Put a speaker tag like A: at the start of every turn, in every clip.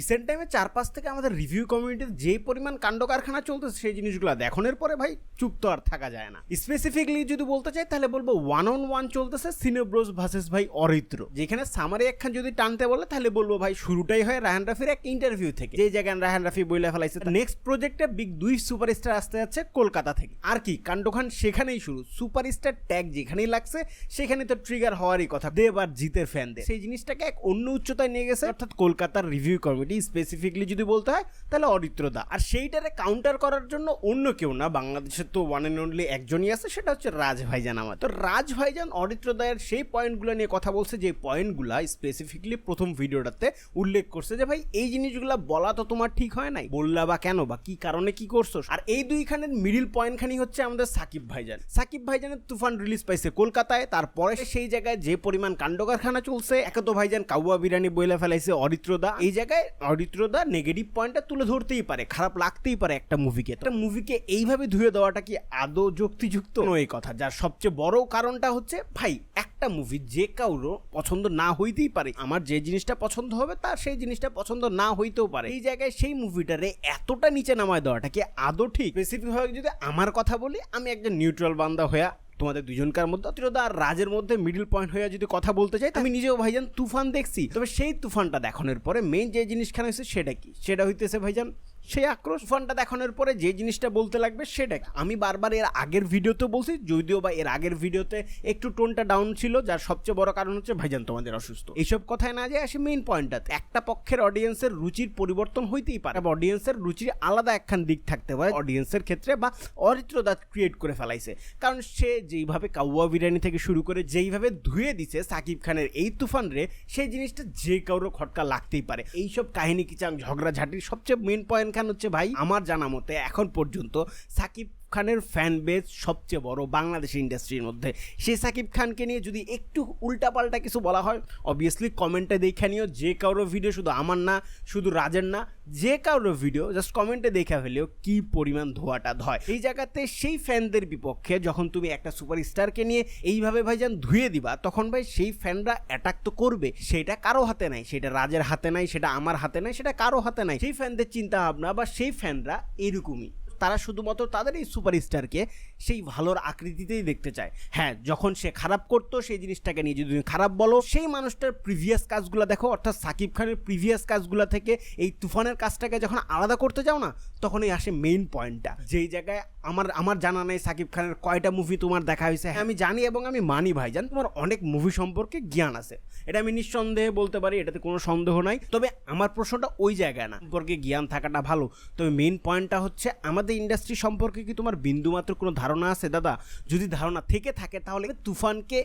A: Recent টাইমে চার পাঁচ থেকে আমাদের রিভিউ কমিউনিটির যে পরিমাণ কাণ্ড কারখানা চলতেছে, সেই জিনিসগুলো দেখানোর পরে ভাই চুপ তো আর থাকা যায় না। স্পেসিফিকলি যদি বলতে চাই, তাহলে বলব ওয়ান অন ওয়ান চলতেছে সিনেব্রোস ভার্সেস ভাই অরিত্র। যেখানে সামারি একখান যদি টানতে বলে, তাহলে বলব ভাই শুরুটাই হয় রাহান রাফির এক ইন্টারভিউ থেকে। যে জায়গায় রাহান রাফি বইলে ফেলাইছে নেক্সট প্রজেক্টে বিগ দুই সুপারস্টার আসতে যাচ্ছে কলকাতা থেকে। আর কি, কাণ্ডখান সেখানেই শুরু। সুপারস্টার ট্যাগ যেখানেই লাগছে, সেখানে তো ট্রিগার হওয়ারই কথা। দেব আর জিতের ফ্যানদের সেই জিনিসটাকে এক অন্য উচ্চতায় নিয়ে গেছে, অর্থাৎ কলকাতার রিভিউ কমিটি স্পেসিফিকলি যদি বলতে হয়, তাহলে অরিত্রদা। আর সেইটারে কাউন্টার করার জন্য অন্য কেউ না, বাংলাদেশের তো ওয়ান অ্যান্ড অনলি একজনই আছে, সেটা হচ্ছে রাজ ভাইজান আমার। তো রাজ ভাইজান অরিত্রদায়ের সেই পয়েন্টগুলো নিয়ে কথা বলছে, যে পয়েন্টগুলো স্পেসিফিকলি প্রথম ভিডিওটাতে উল্লেখ করছে যে, ভাই, এই জিনিসগুলো বলা তো তোমার ঠিক হয় নাই। বললা বা কেন বা কি কারণে কি করছ? আর এই দুইখানের মিডিল পয়েন্টখানি হচ্ছে আমাদের সাকিব ভাইজান। সাকিব ভাইজানের তুফান রিলিজ পাইছে কলকাতায়, তারপরে সেই জায়গায় যে পরিমাণ কাণ্ড কারখানা চলছে, একে তো ভাইজান কাউয়া বিরিয়ানি বইলে ফেলাইছে অরিত্রদা। এই জায়গায় অরিত্রদা নেগেটিভ পয়েন্টটা তুলে ধরতেই পারে, খারাপ লাগতেই পারে একটা মুভিকে একটা মুভিকে এইভাবে ধুয়ে দেওয়াটা কি আদৌ যুক্তিযুক্ত? এই কথা। যার সবচেয়ে বড় কারণটা হচ্ছে, ভাই, একটা মুভি যে কারও পছন্দ না হইতেই পারে। আমার যে জিনিসটা পছন্দ হবে, তার সেই জিনিসটা পছন্দ না হইতেও পারে। এই জায়গায় সেই মুভিটারে এতটা নিচে নামায় দেওয়াটা কি আদৌ ঠিক? স্পেসিফিক ভাবে যদি আমার কথা বলি, আমি একজন নিউট্রাল বান্দা হয়ে তোমাদের দুজনকার মধ্যে অতিরোধ আর রাজের মধ্যে মিডিল পয়েন্ট হয়ে যদি কথা বলতে চাই আমি নিজেও ভাইজান তুফান দেখছি। তবে সেই তুফানটা দেখানোর পরে মেন যে জিনিসখানে হয়েছে সেটা কি? সেটা হইতেছে ভাইজান সেই আক্রোশ তুফানটা দেখানোর পরে যে জিনিসটা বলতে লাগবে সেটা আমি বারবার এর আগের ভিডিওতে বলছি, যদিও বা এর আগের ভিডিওতে একটু টোনটা ডাউন ছিল, যার সবচেয়ে বড় কারণ হচ্ছে ভাইজান তোমাদের অসুস্থ। এইসব কথায় না যায় আসে মেইন পয়েন্টটাতে একটা পক্ষের অডিয়েন্সের রুচির পরিবর্তন হইতেই পারে। অডিয়েন্সের রুচির আলাদা একখান দিক থাকতে পারে অডিয়েন্সের ক্ষেত্রে বা অরিত্রদা ক্রিয়েট করে ফেলাইছে। কারণ সে যেইভাবে কাউয়া বিরিয়ানি থেকে শুরু করে যেইভাবে ধুয়ে দিছে সাকিব খানের এই তুফান রে, সেই জিনিসটা যে কারোর খটকা লাগতেই পারে। এইসব কাহিনী, কিচাং, ঝগড়াঝাটির সবচেয়ে মেন পয়েন্ট খান হচ্ছে ভাই আমার জানা মতে এখন পর্যন্ত সাকিব খানের ফ্যান বেস সবচেয়ে বড় বাংলাদেশ ইন্ডাস্ট্রির মধ্যে। সেই সাকিব খানকে নিয়ে যদি একটু উল্টাপাল্টা কিছু বলা হয় অবভিয়াসলি কমেন্টে দেখে নিও, যে কারও ভিডিও শুধু আমার না, শুধু রাজের না, যে কারও ভিডিও জাস্ট কমেন্টে দেখে ফেলেও কি পরিমাণ ধোয়াটা ধয়। এই জায়গাতে সেই ফ্যানদের বিপক্ষে যখন তুমি একটা সুপারস্টারকে নিয়ে এইভাবে ভাইজান ধুয়ে দিবা, তখন ভাই সেই ফ্যানরা অ্যাটাক তো করবে। সেটা কারও হাতে নাই, সেটা রাজের হাতে নাই, সেটা আমার হাতে নাই, সেটা কারও হাতে নাই। সেই ফ্যানদের চিন্তা ভাবনা বা সেই ফ্যানরা এরকমই। তারা শুধুমাত্র তাদের এই সুপারস্টারকে সেই ভালোর আকৃতিতেই দেখতে চায়। হ্যাঁ যখন সে খারাপ করতো, সেই জিনিসটাকে নিয়ে যদি খারাপ বলো, সেই মানুষটার প্রিভিয়াস কাজগুলো দেখো, অর্থাৎ সাকিব খানের প্রিভিয়াস কাজগুলো থেকে এই তুফানের কাজটাকে যখন আলাদা করতে যাও না, তখনই আসে মেইন পয়েন্টটা যেই জায়গায় আমার আমার জানা নেই সাকিব খানের কয়টা মুভি তোমার দেখা হয়েছে। হ্যাঁ আমি জানি এবং আমি মানি ভাইজান, তোমার অনেক মুভি সম্পর্কে জ্ঞান আছে। এটা আমি নিঃসন্দেহে বলতে পারি, এটাতে কোনো সন্দেহ নাই। তবে আমার প্রশ্নটা ওই জায়গায় না। সম্পর্কে জ্ঞান থাকাটা ভালো। তবে মেইন পয়েন্টটা হচ্ছে আমাদের ইন্ডাস্ট্রি সম্পর্কে কি তোমার বিন্দুমাত্র কোনো ধারণা আছে, দাদা? যদি ধারণা থেকে থাকে, তাহলে তুফানকে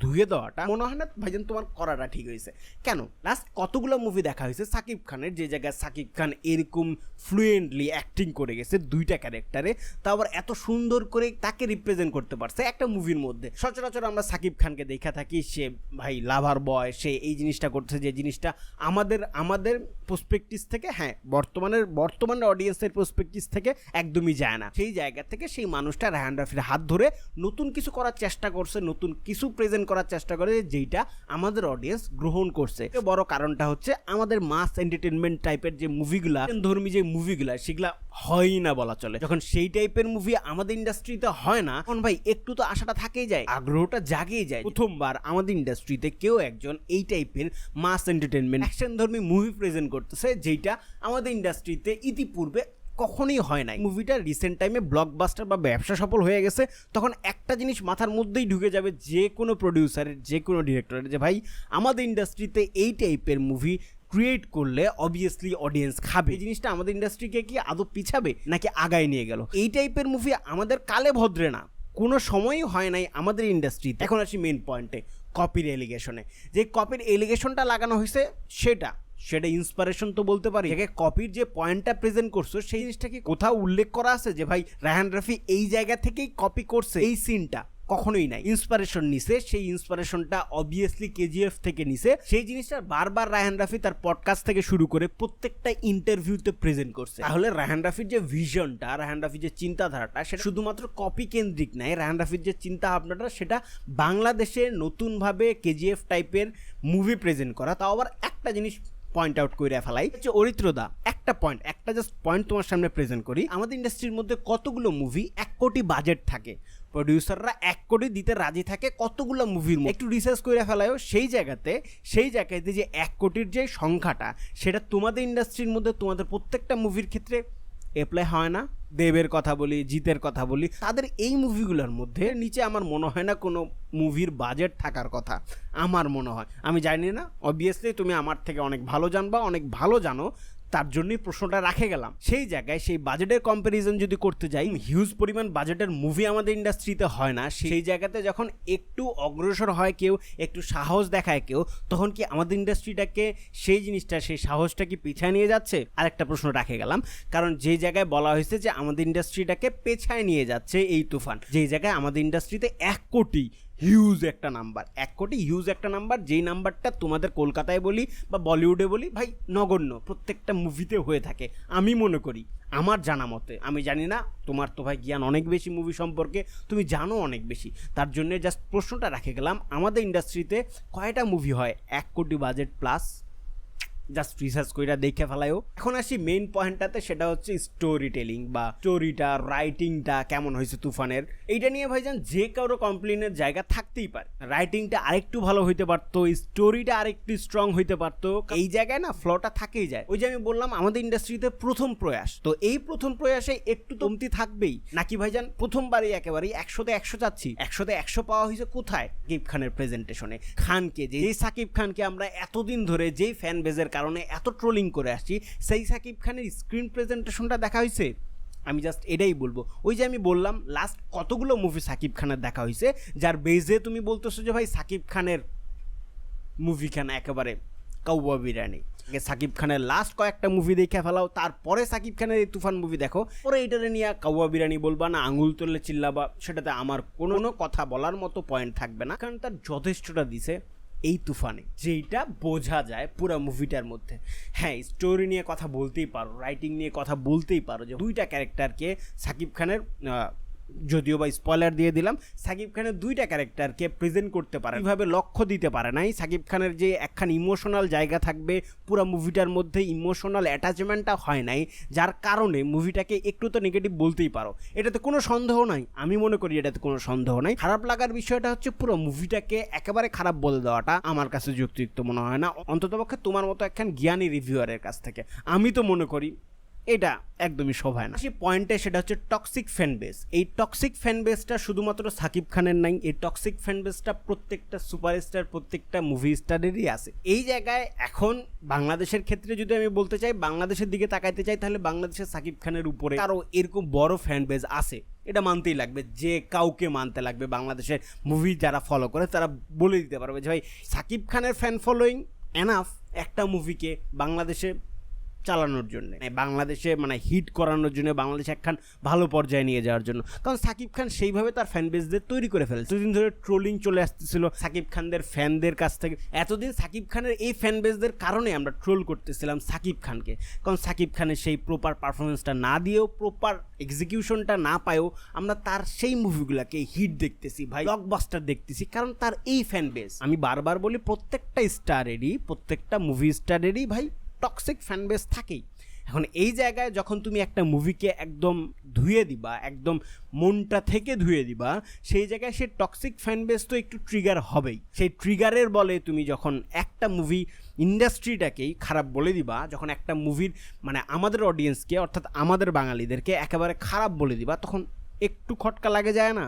A: ধুয়ে দেওয়াটা মনে হয় না ভাইজান তোমার করাটা ঠিক হয়েছে। কেন? লাস্ট কতগুলো মুভি দেখা হয়েছে? সাকিব খানের যে জায়গায় সাকিব খান এরকম ফ্লুয়েন্টলি অ্যাক্টিং করে গেছে দুইটা ক্যারেক্টারে তা আবার এত সুন্দর করে তাকে রিপ্রেজেন্ট করতে পারছে একটা মুভির মধ্যে। সচরাচর আমরা সাকিব খানকে দেখা থাকি, সে ভাই লাভার বয় সে এই জিনিসটা করছে যে জিনিসটা আমাদের আমাদের প্রসপেক্টিস থেকে হ্যাঁ বর্তমানের বর্তমানের অডিয়েন্সের প্রসপেক্টিস থেকে একদমই যায় না। সেই জায়গা থেকে সেই মানুষটা রাহান রাফির হাত ধরে নতুন কিছু করার চেষ্টা করছে, নতুন কিছু প্রেজেন্ট করার চেষ্টা করে যেইটা আমাদের অডিয়েন্স গ্রহণ করছে। বড় কারণটা হচ্ছে আমাদের মাস এন্টারটেনমেন্ট টাইপের যে মুভিগুলা ধর্মী যে মুভিগুলা সেগুলা হয়ই না বলা চলে। যখন সেই টাইপের মুভি আমাদের ইন্ডাস্ট্রিতে হয় না, তখন ভাই একটু তো আশাটা থাকেই যায়, আগ্রহটা জাগিয়ে যায় প্রথমবার আমাদের ইন্ডাস্ট্রিতে কেউ একজন এই টাইপের মাস এন্টারটেনমেন্ট অ্যাকশন ধর্মী মুভি প্রেজেন্ট করতেছে যেটা আমাদের ইন্ডাস্ট্রিতে ইতিপূর্বে কখনোই হয় নাই। মুভিটা রিসেন্ট টাইমে ব্লকবাস্টার বা ব্যবসা সফল হয়ে গেছে, তখন একটা জিনিস মাথার মধ্যেই ঢুকে যাবে যে কোনো প্রডিউসারের যে কোনো ডিরেক্টরের যে, ভাই, আমাদের ইন্ডাস্ট্রিতে এই টাইপের মুভি ক্রিয়েট করলে অবভিয়াসলি অডিয়েন্স খাবে। এই জিনিসটা আমাদের ইন্ডাস্ট্রিকে কি আদৌ পিছাবে, নাকি আগায় নিয়ে গেল? এই টাইপের মুভি আমাদের কালে ভদ্রে না। কোনো সময়ই হয় নাই আমাদের ইন্ডাস্ট্রিতে এখন আসি মেন পয়েন্টে কপির এলিগেশনে যে কপির এলিগেশনটা লাগানো হয়েছে, সেটা। সেটা ইন্সপিরেশন তো বলতে পারি। একে কপির যে পয়েন্টটা প্রেজেন্ট করছ, সেই জিনিসটা কি কোথাও উল্লেখ করা আছে যে, ভাই রাহান রাফি এই জায়গা থেকেই কপি করছে এই সিনটা কখনোই নাই। ইন্সপিরেশন নিছে, সেই ইন্সপিরেশনটা অবভিয়াসলি কেজিএফ থেকে নিছে। সেই জিনিসটা বারবার রায়হান রাফি তার পডকাস্ট থেকে শুরু করে প্রত্যেকটা ইন্টারভিউতে প্রেজেন্ট করছে। তাহলে রায়হান রাফির যে ভিশনটা রায়হান রাফির যে চিন্তাধারাটা, সেটা শুধুমাত্র কপি কেন্দ্রিক নাই, রায়হান রাফির যে চিন্তা ভাবনাটা সেটা বাংলাদেশে নতুনভাবে কেজিএফ টাইপের মুভি প্রেজেন্ট করা। তাও আবার একটা জিনিস পয়েন্ট আউট করে ফেলাই। হচ্ছে অরিত্রদা। একটা পয়েন্ট একটা জাস্ট পয়েন্ট তোমার সামনে প্রেজেন্ট করি। আমাদের ইন্ডাস্ট্রির মধ্যে কতগুলো মুভি এক কোটি বাজেট থাকে। প্রডিউসাররা এক কোটি দিতে রাজি থাকে কতগুলো মুভির একটু রিসার্চ করে ফেলায়ও সেই জায়গাতে সেই জায়গাতে যে এক কোটির যে সংখ্যাটা, সেটা তোমাদের ইন্ডাস্ট্রির মধ্যে তোমাদের প্রত্যেকটা মুভির ক্ষেত্রে অ্যাপ্লাই হয় না, দেবের কথা বলি, জিতের কথা বলি, তাদের এই মুভিগুলোর মধ্যে নিচে আমার মনে হয় না কোনো মুভির বাজেট থাকার কথা, আমার মনে হয়। আমি জানি না অবভিয়াসলি তুমি আমার থেকে অনেক ভালো জানবা, অনেক ভালো জানো তার জন্যই প্রশ্নটা রাখে গেলাম। সেই জায়গায় সেই বাজেটের কম্প্যারিজন যদি করতে যাই হিউজ পরিমাণ বাজেটের মুভি আমাদের ইন্ডাস্ট্রিতে হয় না। সেই জায়গাতে যখন একটু অগ্রসর হয় কেউ একটু সাহস দেখায় কেউ তখন কি আমাদের ইন্ডাস্ট্রিটাকে সেই জিনিসটা সেই সাহসটা কি পিছায় নিয়ে যাচ্ছে? আরেকটা প্রশ্ন রাখে গেলাম। কারণ যে জায়গায় বলা হয়েছে যে আমাদের ইন্ডাস্ট্রিটাকে পেছায় নিয়ে যাচ্ছে এই তুফান যেই জায়গায় আমাদের ইন্ডাস্ট্রিতে এক কোটি হিউজ একটা নাম্বার এক কোটি হিউজ একটা নাম্বার যেই নাম্বারটা তোমাদের কলকাতায় বলি বা বলিউডে বলি, ভাই, নগণ্য, প্রত্যেকটা মুভিতে হয়ে থাকে। আমি মনে করি, আমার জানা মতে, আমি জানি না, তোমার তো ভাই জ্ঞান অনেক বেশি মুভি সম্পর্কে, তুমি জানো অনেক বেশি। তার জন্যে জাস্ট প্রশ্নটা রেখে গেলাম, আমাদের ইন্ডাস্ট্রিতে কয়টা মুভি হয়? এক কোটি বাজেট প্লাস জাস্ট রিসার্চ কইরা দেখে ফেলাইও এখন আসি মেইন পয়েন্টটাতে সেটা হচ্ছে স্টোরি টেলিং বা স্টোরিটা রাইটিংটা কেমন হয়েছে তুফানের। এইটা নিয়ে ভাইজান যে কারও কমপ্লেনের জায়গা থাকতেই পারে। রাইটিংটা আরেকটু ভালো হইতে পারতো স্টোরিটা আরেকটু স্ট্রং হইতে পারতো। এই জায়গায় না ফ্লটা থাকেই যায়। ওই যে আমি বললাম, আমাদের ইন্ডাস্ট্রিতে প্রথম প্রয়াস। তো এই প্রথম প্রয়াসে একটু কমতি থাকবেই। নাকি ভাইজান, প্রথমবারই একেবারেই একশোতে একশো চাচ্ছি। একশোতে একশো পাওয়া হয়েছে কোথায়? সাকিব খানের প্রেজেন্টেশনে খানকে, যে সাকিব খানকে আমরা এতদিন ধরে, যেই ফ্যান বেজের কারণে এত ট্রোলিং করে আসছি। সেই সাকিব খানের স্ক্রিন প্রেজেন্টেশনটা দেখা হয়েছে আমি জাস্ট এটাই বলব। ওই যে আমি বললাম লাস্ট কতগুলো মুভি সাকিব খানের দেখা হয়েছে যার বেজে তুমি বলতেছো যে, ভাই, সাকিব খানের মুভি খান একেবারে কাউবা বিরিয়ানি? সাকিব খানের লাস্ট কয়েকটা মুভি দেখে ফেলাও, তারপরে সাকিব খানের এই তুফান মুভি দেখো। পরে এটারে নিয়ে কাউয়া বিরিয়ানি বলবা না, আঙুল তুললে চিল্লাবা, সেটাতে আমার কোনো কথা বলার মতো পয়েন্ট থাকবে না। কারণ তার যথেষ্টটা দিছে। এই তুফানে, যেইটা বোঝা যায় পুরো মুভিটার মধ্যে। হ্যাঁ স্টোরি নিয়ে কথা বলতেই পারো রাইটিং নিয়ে কথা বলতেই পারো যে দুইটা ক্যারেক্টারকে সাকিব খানের যদিও বা স্পয়লার দিয়ে দিলাম, সাকিব খানের দুইটা ক্যারেক্টারকে প্রেজেন্ট করতে পারে এইভাবে লক্ষ্য দিতে পারে নাই, সাকিব খানের যে একখান ইমোশনাল জায়গা থাকবে, পুরো মুভিটার মধ্যে ইমোশনাল অ্যাটাচমেন্টটা হয় নাই, যার কারণে মুভিটাকে একটু তো নেগেটিভ বলতেই পারো। এটাতে কোনো সন্দেহ নাই, আমি মনে করি এটাতে কোনো সন্দেহ নাই। খারাপ লাগার বিষয়টা হচ্ছে পুরো মুভিটাকে একেবারে খারাপ বলে দেওয়াটা আমার কাছে যুক্তিযুক্ত মনে হয় না। অন্ততপক্ষে তোমার মতো একখান জ্ঞানী রিভিউয়ারের কাছ থেকে। আমি তো মনে করি এটা একদমই শোভায় না। সেই পয়েন্টে সেটা হচ্ছে টক্সিক ফ্যান বেস এই টক্সিক ফ্যান বেসটা শুধুমাত্র সাকিব খানের নাই, এই টক্সিক ফ্যান বেসটা প্রত্যেকটা সুপারস্টার প্রত্যেকটা মুভি স্টারেরই আছে। এই জায়গায় এখন বাংলাদেশের ক্ষেত্রে যদি আমি বলতে চাই, বাংলাদেশের দিকে তাকাইতে চাই, তাহলে বাংলাদেশের সাকিব খানের উপরে আরও এরকম বড় ফ্যান বেস আছে। এটা মানতেই লাগবে, যে কাউকে মানতে লাগবে বাংলাদেশের মুভি যারা ফলো করে, তারা বলে দিতে পারবে যে, ভাই, সাকিব খানের ফ্যান ফলোয়িং এনাফ একটা মুভিকে বাংলাদেশে চালানোর জন্য। বাংলাদেশে মানে হিট করানোর জন্য বাংলাদেশে একখান ভালো পর্যায়ে নিয়ে যাওয়ার জন্য। কারণ সাকিব খান সেইভাবে তার ফ্যান বেসদের তৈরি করে ফেলেছে। দুদিন ধরে ট্রোলিং চলে আসতেছিল সাকিব খানদের ফ্যানদের কাছ থেকে। এতদিন সাকিব খানের এই ফ্যান বেসদের কারণে আমরা ট্রোল করতেছিলাম সাকিব খানকে। কারণ সাকিব খানের সেই প্রপার পারফরমেন্সটা না দিয়েও প্রপার এক্সিকিউশনটা না পায়েও আমরা তার সেই মুভিগুলোকে হিট দেখতেছি ভাই ব্লকবাস্টার দেখতেছি। কারণ তার এই ফ্যান বেস আমি বারবার বলি, প্রত্যেকটা স্টারেরই প্রত্যেকটা মুভি স্টারেরই ভাই টক্সিক ফ্যানবেস থাকেই। এখন এই জায়গায় যখন তুমি একটা মুভিকে একদম ধুয়ে দিবা, একদম মনটা থেকে ধুয়ে দিবা, সেই জায়গায় সে টক্সিক ফ্যানবেস তো একটু ট্রিগার হবেই। সেই ট্রিগারের বলে তুমি যখন একটা মুভি ইন্ডাস্ট্রিটাকেই খারাপ বলে দিবা, যখন একটা মুভির মানে আমাদের অডিয়েন্সকে অর্থাৎ আমাদের বাঙালিদেরকে একেবারে খারাপ বলে দিবা, তখন একটু খটকা লাগে যায় না?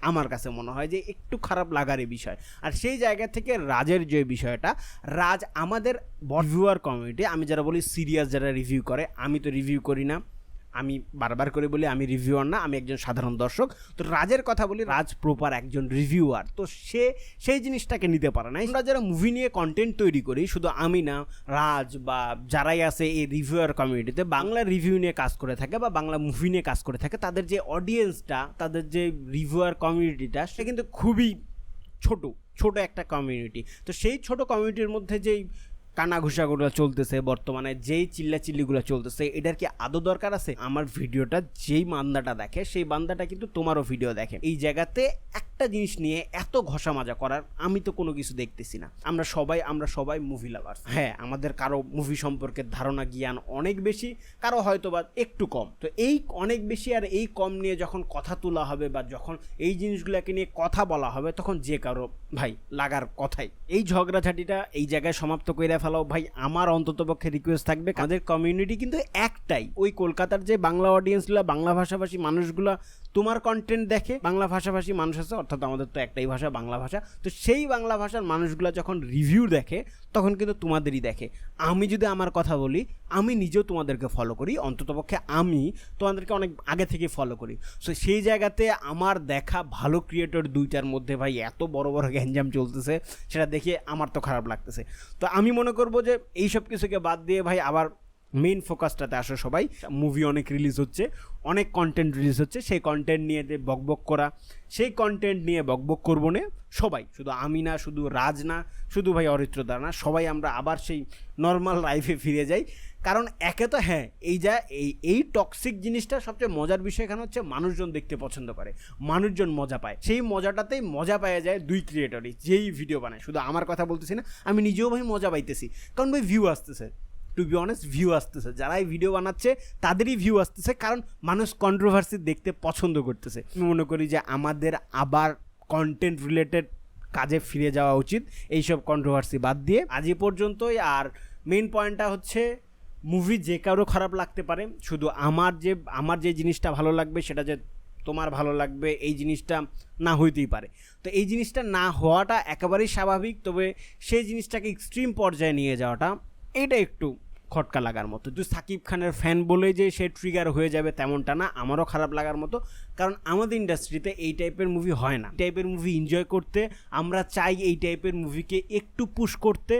A: আমার কাছে মনে হয় যে একটু খারাপ লাগারই বিষয়। আর সেই জায়গা থেকে রাজের যে বিষয়টা, রাজ আমাদের রিভিউয়ার কমিউনিটি আমি যারা বলি সিরিয়াস যারা রিভিউ করে, আমি তো রিভিউ করি না। আমি বারবার করে বলি, আমি রিভিউয়ার না, আমি একজন সাধারণ দর্শক। তো রাজের কথা বলি, রাজ প্রপার একজন রিভিউয়ার তো সে, সেই জিনিসটাকে নিতে পারে না। আমরা যারা মুভি নিয়ে কন্টেন্ট তৈরি করি, শুধু আমি না, রাজ বা যারাই আছে এই রিভিউয়ার কমিউনিটিতে বাংলা রিভিউ নিয়ে কাজ করে থাকে বা বাংলা মুভি নিয়ে কাজ করে থাকে, তাদের যে অডিয়েন্সটা তাদের যে রিভিউয়ার কমিউনিটিটা সে কিন্তু খুবই ছোট ছোট একটা কমিউনিটি তো সেই ছোট কমিউনিটির মধ্যে যেই কানাঘুষাগুলো চলতেছে, বর্তমানে যেই চিল্লাচিল্লিগুলো চলতেছে, এটার কি আদৌ দরকার আছে? আমার ভিডিওটা যেই বান্দাটা দেখে, সেই বান্দাটা কিন্তু তোমারও ভিডিও দেখে। এই জায়গাতে একটা জিনিস নিয়ে এত ঘষা মাজা করার আমি তো কোনো কিছু দেখতেছি না। আমরা সবাই আমরা সবাই মুভি লাভার হ্যাঁ আমাদের কারও মুভি সম্পর্কে ধারণা, জ্ঞান অনেক বেশি, কারও হয়তো বা একটু কম। তো এই অনেক বেশি আর এই কম নিয়ে যখন কথা তোলা হবে বা যখন এই জিনিসগুলোকে নিয়ে কথা বলা হবে, তখন যে কারও, ভাই, লাগার কথাই। এই ঝগড়াঝাটিটা এই জায়গায় সমাপ্ত করে ফেলাও। ভাই, আমার অন্ততপক্ষে রিকোয়েস্ট থাকবে, আমাদের কমিউনিটি কিন্তু একটাই। ওই কলকাতার যে বাংলা অডিয়েন্সগুলো বাংলা ভাষাভাষী মানুষগুলো তোমার কন্টেন্ট দেখে বাংলা ভাষাভাষী মানুষ আছে অর্থাৎ আমাদের তো একটাই ভাষা, বাংলা ভাষা। তো সেই বাংলা ভাষার মানুষগুলো যখন রিভিউ দেখে, তখন কিন্তু তোমাদেরই দেখে। আমি যদি আমার কথা বলি, আমি নিজেও তোমাদেরকে ফলো করি। অন্ততপক্ষে আমি তোমাদেরকে অনেক আগে থেকে ফলো করি। সো সেই জায়গাতে আমার দেখা ভালো ক্রিয়েটর দুইটার মধ্যে ভাই এত বড় বড় গ্যাঞ্জাম চলতেছে, সেটা দেখে আমার তো খারাপ লাগতেছে। তো আমি মনে করব যে এই সব কিছুকে বাদ দিয়ে ভাই আবার মেইন ফোকাসটাতে আসো সবাই। মুভি অনেক রিলিজ হচ্ছে, অনেক কন্টেন্ট রিলিজ হচ্ছে, সেই কন্টেন্ট নিয়ে বকবক করা, সেই কন্টেন্ট নিয়ে বকবক করব না সবাই। শুধু আমি না, শুধু রাজ না, শুধু ভাই অরিত্রদা না, সবাই আমরা আবার সেই নর্মাল লাইফে ফিরে যাই। কারণ একে তো হ্যাঁ এই যা, এই এই টক্সিক জিনিসটা সবচেয়ে মজার বিষয় এখানে হচ্ছে মানুষজন দেখতে পছন্দ করে, মানুষজন মজা পায়। সেই মজাটাতেই মজা পাওয়া যায় দুই ক্রিয়েটরই যেই ভিডিও বানায়। শুধু আমার কথা বলতেছি না, আমি নিজেও ভাই মজা পাইতেছি। কারণ ভাই ভিউ আসতেছে। টু বি অনেস্ট ভিউ আসতেছে। যারা এই ভিডিও বানাচ্ছে, তাদেরই ভিউ আসতেছে, কারণ মানুষ কন্ট্রোভার্সি দেখতে পছন্দ করতেছে। আমি মনে করি যে আমাদের আবার কন্টেন্ট রিলেটেড কাজে ফিরে যাওয়া উচিত, এইসব কন্ট্রোভার্সি বাদ দিয়ে। আজ এ পর্যন্তই, আর মেইন পয়েন্টটা হচ্ছে মুভি যে কারও খারাপ লাগতে পারে, শুধু আমার যে আমার যে জিনিসটা ভালো লাগবে, সেটা যে তোমার ভালো লাগবে, এই জিনিসটা না হইতেই পারে। তো এই জিনিসটা না হওয়াটা একেবারেই স্বাভাবিক, তবে সেই জিনিসটাকে এক্সট্রিম পর্যায়ে নিয়ে যাওয়াটা, এটা একটু খটকা লাগার মতো। যে সাকিব খানের ফ্যান বলে যে সে ট্রিগার হয়ে যাবে তেমনটা না, আমারও খারাপ লাগার মতো। কারণ আমাদের ইন্ডাস্ট্রিতে এই টাইপের মুভি হয় না। টাইপের মুভি এনজয় করতে, আমরা চাই এই টাইপের মুভিকে একটু পুশ করতে,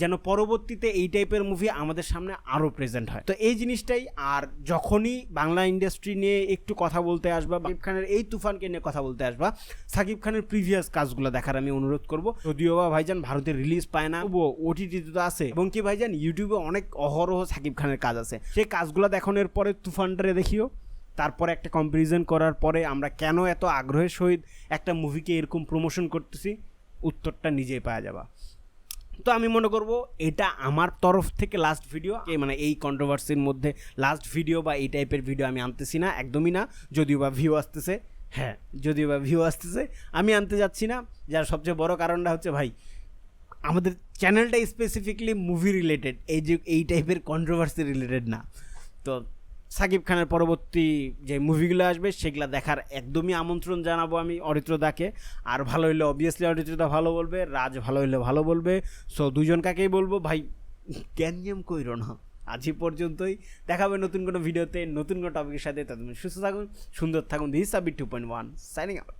A: যেন পরবর্তীতে এই টাইপের মুভি আমাদের সামনে আরও প্রেজেন্ট হয়। তো এই জিনিসটাই, আর যখনই বাংলা ইন্ডাস্ট্রি নিয়ে একটু কথা বলতে আসবা, সাকিব খানের এই তুফানকে নিয়ে কথা বলতে আসবা, সাকিব খানের প্রিভিয়াস কাজগুলো দেখার আমি অনুরোধ করব। যদিও বা ভাইজান ভারতে রিলিজ পায় না ওটিটিতে তো আছে। এবং কি ভাইজান ইউটিউবে অনেক অহরহ সাকিব খানের কাজ আছে। সেই কাজগুলো দেখানোর পরে তুফানটারে দেখিও। তারপরে একটা কম্পারিজন করার পরে আমরা কেন এত আগ্রহের সহিত একটা মুভিকে এরকম প্রমোশন করতেছি, উত্তরটা নিজেই পাওয়া যাবা। তো আমি মনে করব এটা আমার তরফ থেকে লাস্ট ভিডিও মানে এই কন্ট্রোভার্সির মধ্যে লাস্ট ভিডিও বা এই টাইপের ভিডিও আমি আনতেছি না, একদমই না। যদিও বা ভিউ আসতেছে হ্যাঁ যদিও বা ভিউ আসতেছে, আমি আনতে যাচ্ছি না। যার সবচেয়ে বড় কারণটা হচ্ছে ভাই আমাদের চ্যানেলটা স্পেসিফিকলি মুভি রিলেটেড এই যে, এই টাইপের কন্ট্রোভার্সি রিলেটেড না। তো সাকিব খানের পরবর্তী যে মুভিগুলো আসবে, সেগুলো দেখার একদমই আমন্ত্রণ জানাব আমি অরিত্রদাকে আর ভালো হইলে অবভিয়াসলি অরিত্রদা ভালো বলবে, রাজ ভালো হইলে ভালো বলবে। সো দুজন কাকেই বলব, ভাই, গ্যাঞ্জাম কইরো না। আজ এই পর্যন্তই। দেখাবে নতুন কোনো ভিডিওতে নতুন কোনো টপিকের সাথে। ততদিন সুস্থ থাকুন, সুন্দর থাকুন। দিস সাবি two point one signing out